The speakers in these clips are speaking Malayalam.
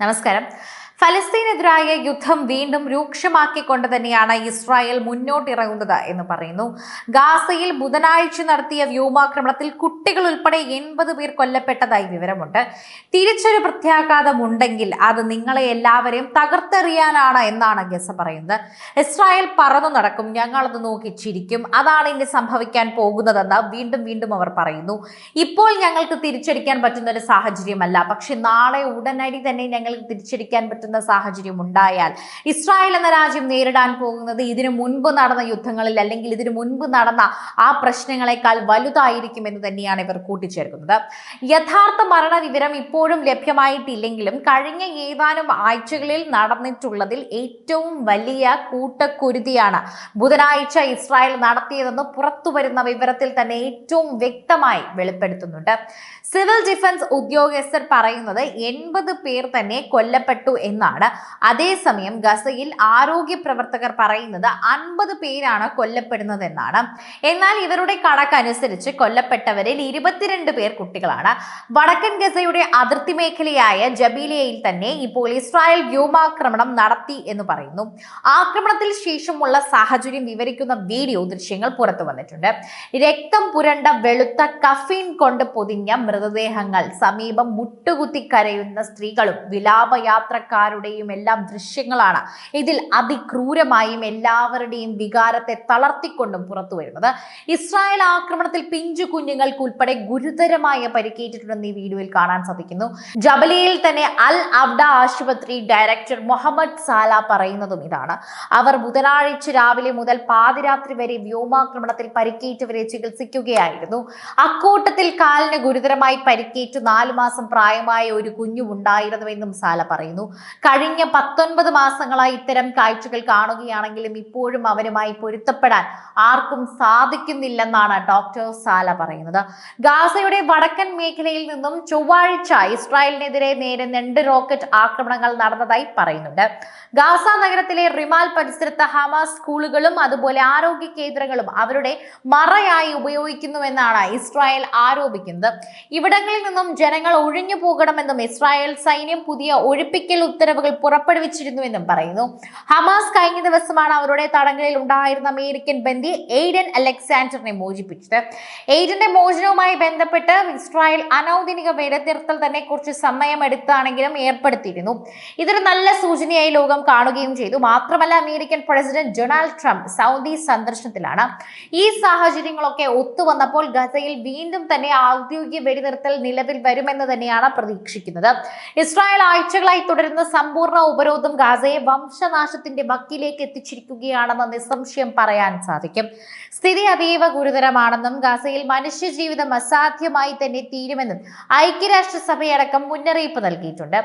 നമസ്കാരം. ഫലസ്തീനെതിരായ യുദ്ധം വീണ്ടും രൂക്ഷമാക്കിക്കൊണ്ട് തന്നെയാണ് ഇസ്രായേൽ മുന്നോട്ടിറങ്ങുന്നത് എന്ന് പറയുന്നു. ഗാസയിൽ ബുധനാഴ്ച നടത്തിയ വ്യോമാക്രമണത്തിൽ കുട്ടികൾ ഉൾപ്പെടെ എൺപത് പേർ കൊല്ലപ്പെട്ടതായി വിവരമുണ്ട്. തിരിച്ചൊരു പ്രത്യാഘാതം ഉണ്ടെങ്കിൽ അത് നിങ്ങളെ എല്ലാവരെയും തകർത്തെറിയാനാണ് എന്നാണ് ഗസ പറയുന്നത്. ഇസ്രായേൽ പറന്നു നടക്കും ഞങ്ങളത് നോക്കി ചിരിക്കും. അതാണ് ഇനി സംഭവിക്കാൻ പോകുന്നതെന്ന് വീണ്ടും വീണ്ടും അവർ പറയുന്നു. ഇപ്പോൾ ഞങ്ങൾക്ക് തിരിച്ചടിക്കാൻ പറ്റുന്ന ഒരു സാഹചര്യമല്ല. പക്ഷെ നാളെ ഉടനടി തന്നെ ഞങ്ങൾക്ക് തിരിച്ചടിക്കാൻ പറ്റുന്ന സാഹചര്യം ഉണ്ടായാൽ ഇസ്രായേൽ എന്ന രാജ്യം നേരിടാൻ പോകുന്നത് ഇതിനു മുൻപ് നടന്ന യുദ്ധങ്ങളിൽ അല്ലെങ്കിൽ ഇതിനു മുൻപ് നടന്ന ആ പ്രശ്നങ്ങളെക്കാൾ വലുതായിരിക്കും എന്ന് തന്നെയാണ് ഇവർ കൂട്ടിച്ചേർക്കുന്നത്. യഥാർത്ഥ മരണ വിവരം ഇപ്പോഴും ലഭ്യമായിട്ടില്ലെങ്കിലും കഴിഞ്ഞ ഏതാനും ആഴ്ചകളിൽ നടന്നിട്ടുള്ളതിൽ ഏറ്റവും വലിയ കൂട്ടക്കുരുതിയാണ് ബുധനാഴ്ച ഇസ്രായേൽ നടത്തിയതെന്ന് പുറത്തു വരുന്ന വിവരത്തിൽ തന്നെ ഏറ്റവും വ്യക്തമായി വെളിപ്പെടുത്തുന്നുണ്ട്. സിവിൽ ഡിഫൻസ് ഉദ്യോഗസ്ഥർ പറയുന്നത് എൺപത് പേർ തന്നെ കൊല്ലപ്പെട്ടു എന്നാണ് അതേസമയം ഗസയിൽ ആരോഗ്യ പ്രവർത്തകർ പറയുന്നത് അൻപത് പേരാണ് കൊല്ലപ്പെടുന്നത് എന്നാണ് എന്നാൽ ഇവരുടെ കണക്കനുസരിച്ച് കൊല്ലപ്പെട്ടവരിൽ ഇരുപത്തിരണ്ട് പേർ കുട്ടികളാണ്. വടക്കൻ ഗസയുടെ അതിർത്തി മേഖലയായ ജബീലിയയിൽ തന്നെ ഇപ്പോൾ ഇസ്രായേൽ വ്യോമാക്രമണം നടത്തി എന്ന് പറയുന്നു. ആക്രമണത്തിൽ ശേഷമുള്ള സാഹചര്യം വിവരിക്കുന്ന വീഡിയോ ദൃശ്യങ്ങൾ പുറത്തു വന്നിട്ടുണ്ട്. രക്തം പുരണ്ട വെളുത്ത കഫീൻ കൊണ്ട് പൊതിഞ്ഞ മൃതദേഹങ്ങൾ സമീപം മുട്ടുകുത്തി കരയുന്ന സ്ത്രീകളും വിലാപയാത്രക്കാരുടെയും എല്ലാം ദൃശ്യങ്ങളാണ്. ഇതിൽ അതിക്രൂരമായും എല്ലാവരുടെയും വികാരത്തെ തളർത്തിക്കൊണ്ടും പുറത്തു വരുന്നത്. ഇസ്രായേൽ ആക്രമണത്തിൽ പിഞ്ചു കുഞ്ഞുങ്ങൾക്ക് ഉൾപ്പെടെ ഗുരുതരമായ പരിക്കേറ്റിട്ടുണ്ടെന്ന് ഈ വീഡിയോയിൽ കാണാൻ സാധിക്കുന്നു. ജബലിയിൽ തന്നെ അൽ അബ്ഡ ആശുപത്രി ഡയറക്ടർ മുഹമ്മദ് സാല പറയുന്നതും ഇതാണ്. അവർ ബുധനാഴ്ച രാവിലെ മുതൽ പാതിരാത്രി വരെ വ്യോമാക്രമണത്തിൽ പരിക്കേറ്റവരെ ചികിത്സിക്കുകയായിരുന്നു. അക്കൂട്ടത്തിൽ കാലിന് ഗുരുതരമായി പരിക്കേറ്റ് നാലു മാസം പ്രായമായ ഒരു കുഞ്ഞുമുണ്ടായിരുന്നുവെന്നും സാല പറയുന്നു. കഴിഞ്ഞ പത്തൊൻപത് മാസങ്ങളായി ഇത്തരം കാഴ്ചകൾ കാണുകയാണെങ്കിലും ഇപ്പോഴും അവരുമായി പൊരുത്തപ്പെടാൻ ആർക്കും സാധിക്കുന്നില്ലെന്നാണ് ഡോക്ടർ സാല പറയുന്നത്. ഗാസയുടെ വടക്കൻ മേഖലയിൽ നിന്നും ചൊവ്വാഴ്ച ഇസ്രായേലിനെതിരെ നേരെ രണ്ട് റോക്കറ്റ് ആക്രമണങ്ങൾ നടന്നതായി പറയുന്നുണ്ട്. ഗാസ നഗരത്തിലെ റിമാൽ പരിസരത്ത് ഹമാസ് സ്കൂളുകളും അതുപോലെ ആരോഗ്യ കേന്ദ്രങ്ങളും അവരുടെ മറയായി ഉപയോഗിക്കുന്നുവെന്നാണ് ഇസ്രായേൽ ആരോപിക്കുന്നത്. ഇവിടങ്ങളിൽ നിന്നും ജനങ്ങൾ ഒഴിഞ്ഞു പോകണമെന്നും ഇസ്രായേൽ സൈന്യം പുതിയ ഒഴിപ്പിക്കൽ ഉത്തരവുകൾ പുറപ്പെടുവിച്ചിരുന്നുവെന്നും പറയുന്നു. ഹമാസ് കഴിഞ്ഞ ദിവസമാണ് അവരുടെ തടങ്കലിൽ ഉണ്ടായിരുന്ന അമേരിക്കൻ ബന്ദി എയ്ഡൻ അലക്സാണ്ടറിനെ മോചിപ്പിച്ചത്. എയ്ഡന്റെ മോചനവുമായി ബന്ധപ്പെട്ട് ഇസ്രായേൽ അനൗദ്യോഗിക വിലതിർത്തൽ തന്നെ കുറച്ച് സമയമെടുത്താണെങ്കിലും ഏർപ്പെടുത്തിയിരുന്നു. ഇതൊരു നല്ല സൂചനയായി ലോകം കാണുകയും ചെയ്തു. മാത്രമല്ല American president Donald Trump Saudi സന്ദർശനത്തിലാണ്. ഈ സാഹചര്യങ്ങളൊക്കെ ഒത്തുവന്നപ്പോൾ ഗസയിൽ വീണ്ടും തന്നെ ഔദ്യോഗിക വെടിനിർത്തൽ നിലവിൽ വരുമെന്ന് തന്നെയാണ് പ്രതീക്ഷിക്കുന്നത്. ഇസ്രായേൽ ആഴ്ചകളായി തുടരുന്ന സമ്പൂർണ ഉപരോധം ഗാസയെ വംശനാശത്തിന്റെ വക്കിലേക്ക് എത്തിച്ചിരിക്കുകയാണെന്ന് നിസ്സംശയം പറയാൻ സാധിക്കും. സ്ഥിതി അതീവ ഗുരുതരമാണെന്നും ഗാസയിൽ മനുഷ്യജീവിതം അസാധ്യമായി തന്നെ തീരുമെന്നും ഐക്യരാഷ്ട്രസഭയടക്കം മുന്നറിയിപ്പ് നൽകിയിട്ടുണ്ട്.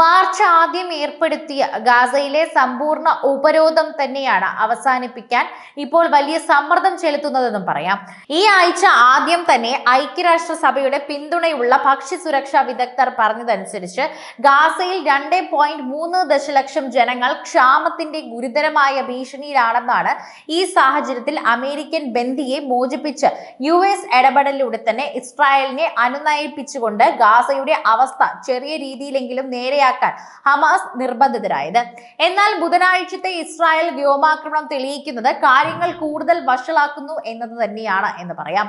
മാർച്ച് ആദ്യം ഏർപ്പെടുത്തിയ ഗാസയിലെ സമ്പൂർണ ഉപരോധം തന്നെയാണ് അവസാനിപ്പിക്കാൻ ഇപ്പോൾ വലിയ സമ്മർദ്ദം ചെലുത്തുന്നതെന്നും പറയാം. ഈ ആഴ്ച ആദ്യം തന്നെ ഐക്യരാഷ്ട്രസഭയുടെ പിന്തുണയുള്ള ഭക്ഷ്യസുരക്ഷാ വിദഗ്ധർ പറഞ്ഞതനുസരിച്ച് ഗാസയിൽ രണ്ട് പോയിന്റ് മൂന്ന് ദശലക്ഷം ജനങ്ങൾ ക്ഷാമത്തിന്റെ ഗുരുതരമായ ഭീഷണിയിലാണെന്നാണ് ഈ സാഹചര്യത്തിൽ അമേരിക്കൻ ബന്ധിയെ മോചിപ്പിച്ച് യു എസ് ഇടപെടലിലൂടെ തന്നെ ഇസ്രായേലിനെ അനുനയിപ്പിച്ചുകൊണ്ട് ഗാസയുടെ അവസ്ഥ ചെറിയ രീതിയിലെങ്കിലും നേരെയാക്കാൻ ഹമാസ് നിർബന്ധിതരായത്. എന്നാൽ ബുധനാഴ്ചത്തെ ഇസ്രായേൽ വ്യോമാക്രമണം തെളിയിക്കുന്നത് കാര്യങ്ങൾ കൂടുതൽ വഷളാക്കുന്നു എന്നത് തന്നെയാണ് എന്ന് പറയാം.